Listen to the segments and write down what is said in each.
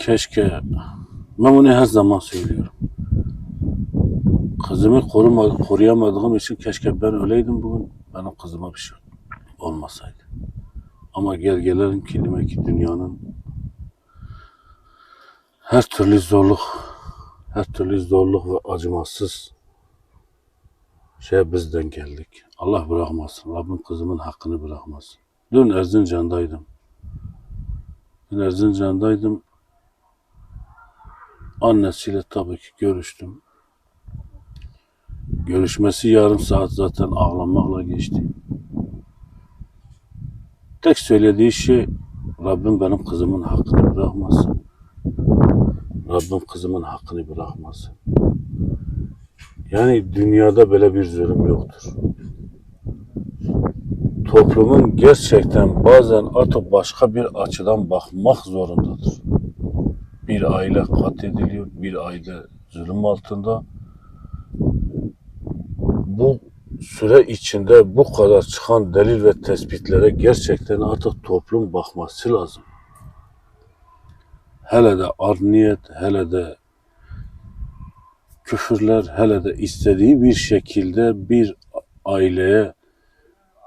Keşke ben bunu her zaman söylüyorum. Kızımı koruma, koruyamadığım için keşke ben öleydim bugün. Benim kızıma bir şey olmasaydı. Ama gel gelelim ki demek ki dünyanın her türlü zorluk, her türlü zorluk ve acımasız şey bizden geldik. Allah bırakmasın. Rabbim kızımın hakkını bırakmasın. Dün Erzincan'daydım. Dün Erzincan'daydım. Annesiyle tabii ki görüştüm. Görüşmesi yarım saat zaten ağlamakla geçti. Tek söylediği şey Rabbim benim kızımın hakkını bırakmasın. Rabbim kızımın hakkını bırakmasın. Yani dünyada böyle bir zulüm yoktur. Toplumun gerçekten bazen artık başka bir açıdan bakmak zorundadır. Bir aile katlediliyor, bir aile zulüm altında. Bu süre içinde bu kadar çıkan delil ve tespitlere gerçekten artık toplum bakması lazım. Hele de art niyet, hele de küfürler, hele de istediği bir şekilde bir aileye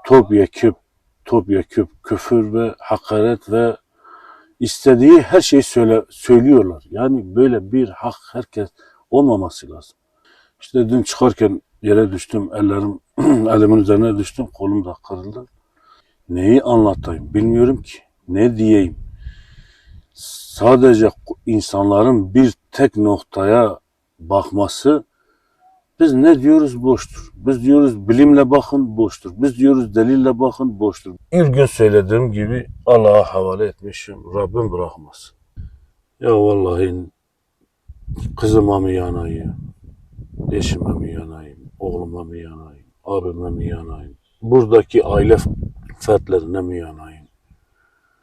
topyeküp, topyeküp küfür ve hakaret ve istediği her şeyi söyle, söylüyorlar. Yani böyle bir hak herkes olmaması lazım. İşte dün çıkarken yere düştüm, ellerim elimin üzerine düştüm, kolum da kırıldı. Neyi anlatayım bilmiyorum ki. Ne diyeyim? Sadece insanların bir tek noktaya bakması biz ne diyoruz boştur. Biz diyoruz bilimle bakın boştur. Biz diyoruz delille bakın boştur. İlk gün söylediğim gibi Allah'a havale etmişim. Rabbim bırakmasın. Ya vallahi kızıma mı yanayım? Eşime mi yanayım? Oğluma mı yanayım? Abime mi yanayım? Buradaki aile fertlerine mi yanayım?